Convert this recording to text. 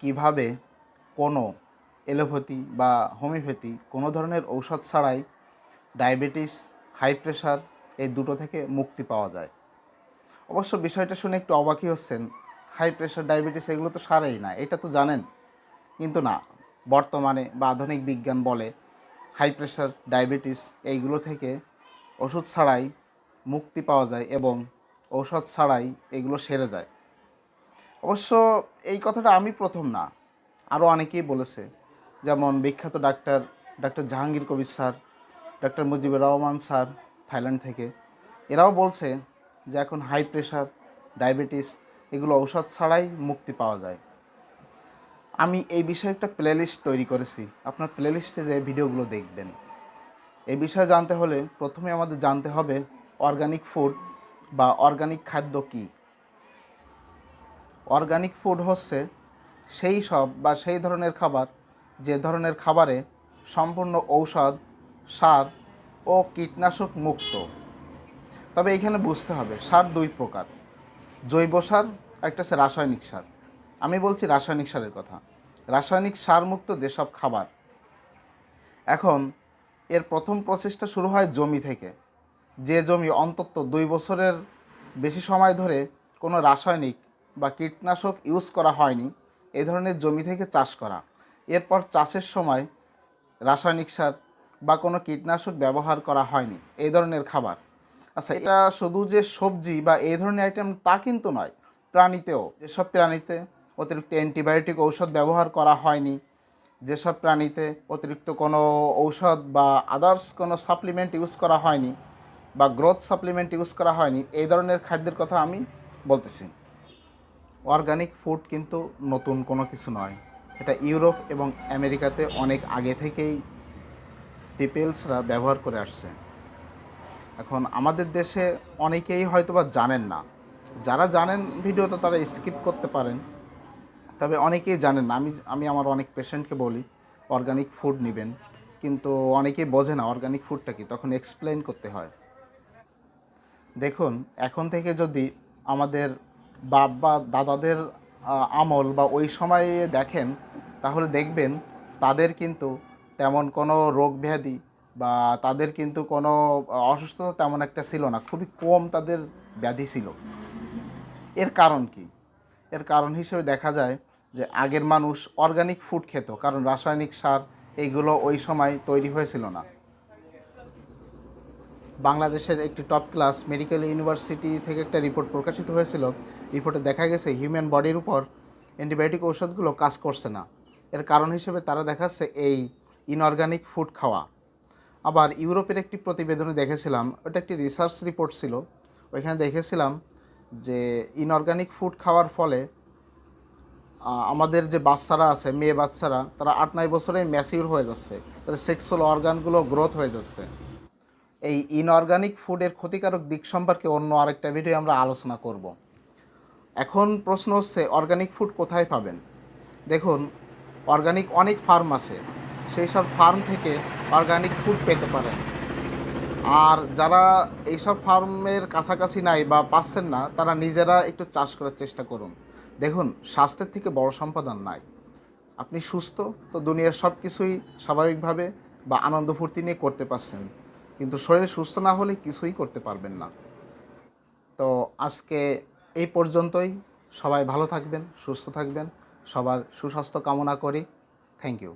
কীভাবে কোনো এলোপ্যাথি বা হোমিওপ্যাথি কোনো ধরনের ঔষধ ছাড়াই ডায়াবেটিস, হাই প্রেশার এই দুটো থেকে মুক্তি পাওয়া যায়? অবশ্য বিষয়টা শুনে একটু অবাকই হচ্ছেন। হাই প্রেশার, ডায়াবেটিস এগুলো তো সারেই না, এটা তো জানেন। কিন্তু না, বর্তমানে বা আধুনিক বিজ্ঞান বলে হাই প্রেশার, ডায়াবেটিস এইগুলো থেকে ওষুধ ছাড়াই মুক্তি পাওয়া যায় এবং ঔষধ ছাড়াই এগুলো সেরে যায়। অবশ্য এই কথাটা আমি প্রথম না। আরও অনেকেই বলেছে, যেমন বিখ্যাত doctor doctor Jahangir Kabir sir, doctor Mujibur Rahman sir Thailand থেকে। এরাও বলছে যে এখন হাই প্রেশার ডায়াবেটিস এগুলো ঔষধ ছাড়াই মুক্তি পাওয়া যায়। আমি এই বিষয়ে একটা প্লেলিস্ট তৈরি করেছি। আপনার প্লেলিস্টে যে ভিডিওগুলো দেখবেন। এই বিষয়ে জানতে হলে প্রথমে আমাদের জানতে হবে অর্গানিক ফুড বা অর্গানিক খাদ্য কী? অর্গানিক ফুড হচ্ছে সেই সব বা সেই ধরনের খাবার, যে ধরনের খাবারে সম্পূর্ণ ঔষধ, সার ও কীটনাশক মুক্ত। তবে এখানে বুঝতে হবে, সার দুই প্রকার। জৈব সার, একটা হচ্ছে রাসায়নিক সার। আমি বলছি রাসায়নিক সারের কথা। রাসায়নিক সার মুক্ত যেসব খাবার, এখন এর প্রথম প্রসেসটা শুরু হয় জমি থেকে। যে জমি অন্তত দুই বছরের বেশি সময় ধরে কোনো রাসায়নিক বা কীটনাশক ইউজ করা হয়নি, এই ধরনের জমি থেকে চাষ করা। এরপর চাষের সময় রাসায়নিক সার বা কোনো কীটনাশক ব্যবহার করা হয়নি, এই ধরনের খাবার। আচ্ছা এটা শুধু যে সবজি বা এই ধরনের আইটেম তা কিন্তু নয়, প্রাণীতেও। যেসব প্রাণীতে অতিরিক্ত অ্যান্টিবায়োটিক ঔষধ ব্যবহার করা হয়নি, যেসব প্রাণীতে অতিরিক্ত কোনো ঔষধ বা আদার্স কোনো সাপ্লিমেন্ট ইউজ করা হয়নি বা গ্রোথ সাপ্লিমেন্ট ইউজ করা হয়নি, এই ধরনের খাদ্যের কথা আমি বলতেছি। অর্গানিক ফুড কিন্তু নতুন কোনো কিছু নয়। এটা ইউরোপ এবং আমেরিকাতে অনেক আগে থেকেই পিপলসরা ব্যবহার করে আসছে। এখন আমাদের দেশে অনেকেই হয়তো বা জানেন না। যারা জানেন ভিডিওটা তারা স্কিপ করতে পারেন। তবে অনেকেই জানেন না। আমি আমি আমার অনেক পেশেন্টকে বলি, অর্গানিক ফুড নেবেন। কিন্তু অনেকেই বোঝে না অর্গানিক ফুডটা কি, তখন এক্সপ্লেন করতে হয়। দেখুন, এখন থেকে যদি আমাদের বাপ বা দাদাদের আমল বা ওই সময়ে দেখেন, তাহলে দেখবেন তাদের কিন্তু তেমন কোনো রোগ ব্যাধি বা তাদের কিন্তু কোনো অসুস্থতা তেমন একটা ছিল না, খুবই কম তাদের ব্যাধি ছিল। এর কারণ কি? এর কারণ হিসেবে দেখা যায় যে আগের মানুষ অর্গানিক ফুড খেত, কারণ রাসায়নিক সার এইগুলো ওই সময় তৈরি হয়েছিল না। বাংলাদেশের একটি টপ ক্লাস মেডিকেল ইউনিভার্সিটি থেকে একটা রিপোর্ট প্রকাশিত হয়েছিল। রিপোর্টে দেখা গেছে হিউম্যান বডির উপর অ্যান্টিবায়োটিক ঔষধগুলো কাজ করছে না। এর কারণ হিসেবে তারা দেখাচ্ছে এই ইনঅর্গানিক ফুড খাওয়া। আবার ইউরোপের একটি প্রতিবেদনে দেখেছিলাম, ওটা একটি রিসার্চ রিপোর্ট ছিল। ওইখানে দেখেছিলাম যে ইনঅর্গানিক ফুড খাওয়ার ফলে আমাদের যে বাচ্চারা আছে, মেয়ে বাচ্চারা, তারা আট নয় বছরে ম্যাচিউর হয়ে যাচ্ছে। তাদের সেক্সুয়াল অর্গানগুলো গ্রোথ হয়ে যাচ্ছে। এই ইনঅর্গানিক ফুডের ক্ষতিকারক দিক সম্পর্কে অন্য আরেকটা ভিডিও আমরা আলোচনা করব। এখন প্রশ্ন হচ্ছে অর্গানিক ফুড কোথায় পাবেন? দেখুন অর্গানিক অনেক ফার্ম আছে, সেই সব ফার্ম থেকে অর্গানিক ফুড পেতে পারেন। আর যারা এইসব ফার্মের কাছাকাছি নাই বা পাচ্ছেন না, তারা নিজেরা একটু চাষ করার চেষ্টা করুন। দেখুন, স্বাস্থ্যের থেকে বড় সম্পদ আর নাই। আপনি সুস্থ, তো দুনিয়ার সব কিছুই স্বাভাবিকভাবে বা আনন্দ ফুর্তি নিয়ে করতে পারছেন। কিন্তু শরীর সুস্থ না হলে কিছুই করতে পারবেন না। তো আজকে এই পর্যন্তই। সবাই ভালো থাকবেন, সুস্থ থাকবেন। সবার সুস্বাস্থ্য কামনা করি। Thank you